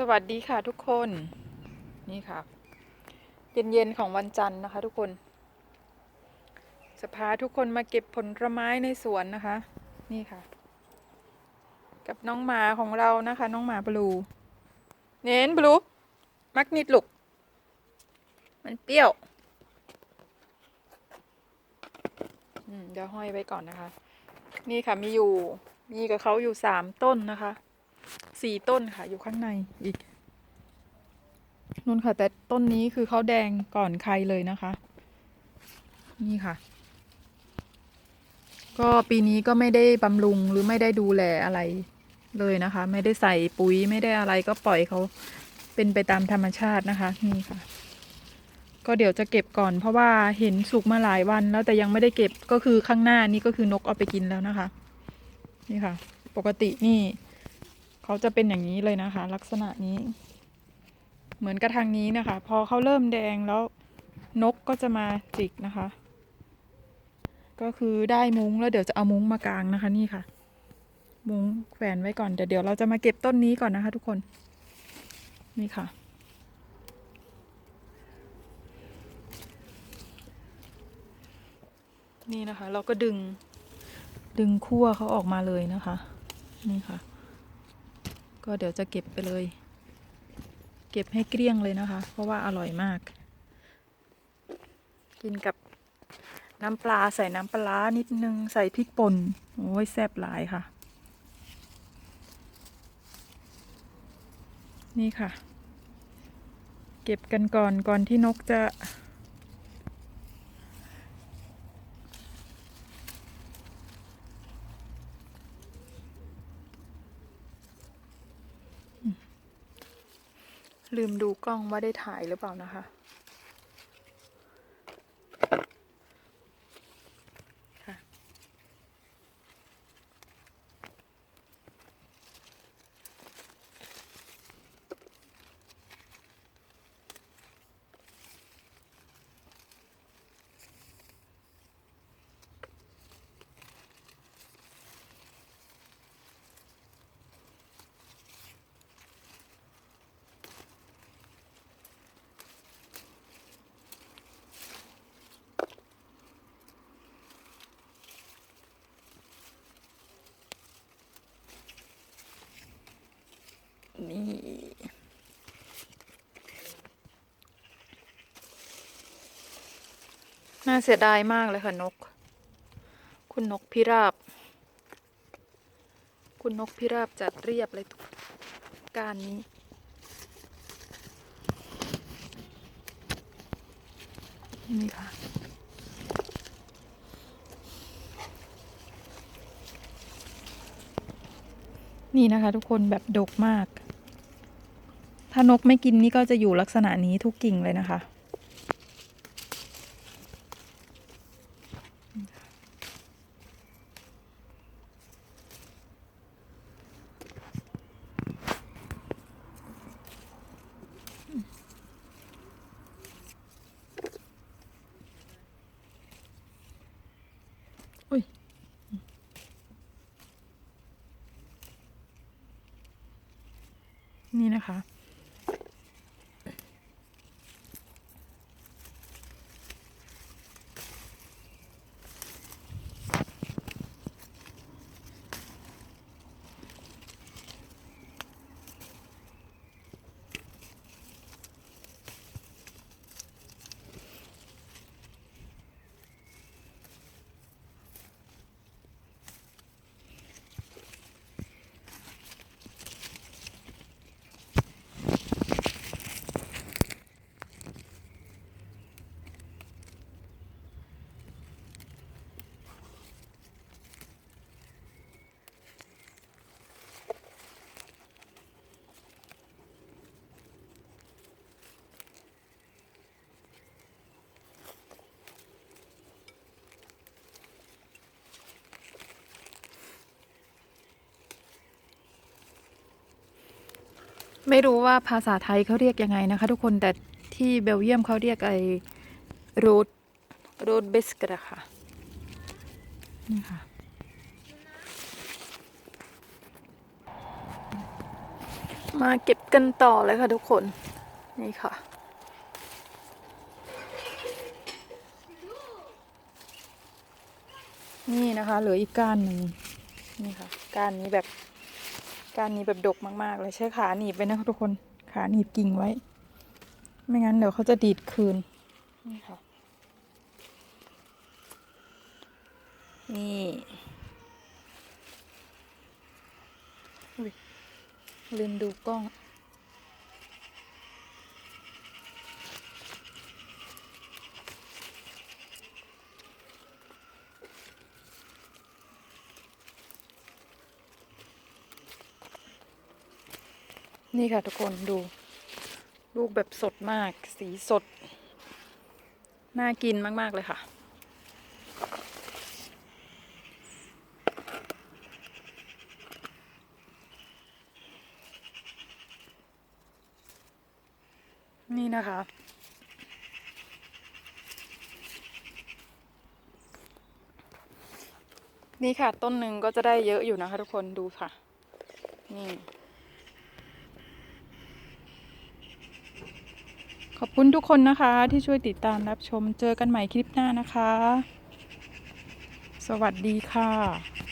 สวัสดีค่ะทุกคนนี่ค่ะ เย็นๆของวันจันทร์นะคะ ทุกคนจะพาทุกคนมาเก็บผลไม้ในสวนนะคะ นี่ค่ะ กับน้องหมาของเรานะคะ น้องหมาบลู เน้นบลูมักนิดลูกมันเปรี้ยวอืมเดี๋ยวห้อยไว้ก่อนนะคะ นี่ค่ะมีอยู่มีกับเขาอยู่สามต้นนะคะ สี่ต้นค่ะ อยู่ข้างในอีกนู่นค่ะ แต่ต้นนี้คือเขาแดงก่อนใครเลยนะคะ นี่ค่ะ ก็ปีนี้ก็ไม่ได้บำรุงหรือไม่ได้ดูแลอะไรเลยนะคะ ไม่ได้ใส่ปุ๋ยไม่ได้อะไรก็ปล่อยเขาเป็นไปตามธรรมชาตินะคะ นี่ค่ะ ก็เดี๋ยวจะเก็บก่อน เพราะว่าเห็นสุกมาหลายวันแล้วแต่ยังไม่ได้เก็บก็คือข้างหน้านี่ก็คือนกเอาไปกินแล้วนะคะ นี่ค่ะ ปกตินี่ เขาจะเป็นอย่างนี้เลยนะคะ ลักษณะนี้ เหมือนกระทางนี้นะคะ พอเขาเริ่มแดงแล้วนกก็จะมาจิกนะคะ ก็คือได้มุ้งแล้วเดี๋ยวจะเอามุ้งมากางนะคะนี่ค่ะ มุ้งแขวนไว้ก่อนแต่เดี๋ยวเราจะมาเก็บต้นนี้ก่อนนะคะ ทุกคน นี่ค่ะ นี่นะคะ เราก็ดึงดึงขั้วเขาออกมาเลยนะคะ นี่ค่ะ ก็เดี๋ยวจะเก็บไปเลย เก็บให้เกลี้ยงเลยนะคะ เพราะว่าอร่อยมาก กินกับน้ำปลาใส่น้ำปลาร้านิดนึงใส่พริกป่นโอ้ยแซ่บหลายค่ะ นี่ค่ะ เก็บกันก่อนก่อนที่นกจะ ลืมดูกล้องว่าได้ถ่ายหรือเปล่านะคะ นี่ น่าเสียดายมากเลยค่ะนก คุณนกพิราบ คุณนกพิราบจัดเรียบเลยทุกการนี้นี่ค่ะ นี่นะคะทุกคนแบบดกมาก ถ้านกไม่กินนี่ก็จะอยู่ลักษณะนี้ทุกกิ่งเลยนะคะ นี่นะคะ ไม่รู้ว่าภาษาไทยเขาเรียกยังไงนะคะ ทุกคนแต่ที่เบลเยียมเขาเรียกไอ้รดโรดเบสกระค่ะนี่ค่ะมาเก็บกันต่อเลยค่ะทุกคน นี่ค่ะ นี่นะคะ เหลืออีกก้านหนึ่งนี่ค่ะ ก้านนี้แบบ ก้านนี้แบบดกมากๆเลยใช้ขาหนีบไปนะทุกคนขาหนีบกิ่งไว้ ไม่งั้นเดี๋ยวเขาจะดีดคืนนี่ค่ะนี่ลืมดูกล้อง นี่ค่ะทุกคนดู ลูกแบบสดมาก สีสด น่ากินมาก ๆ เลยค่ะ นี่นะคะ นี่ค่ะต้นหนึ่งก็จะได้เยอะอยู่นะคะทุกคนดูค่ะ นี่ ขอบคุณทุกคนนะคะที่ช่วยติดตามรับชม เจอกันใหม่คลิปหน้านะคะ สวัสดีค่ะ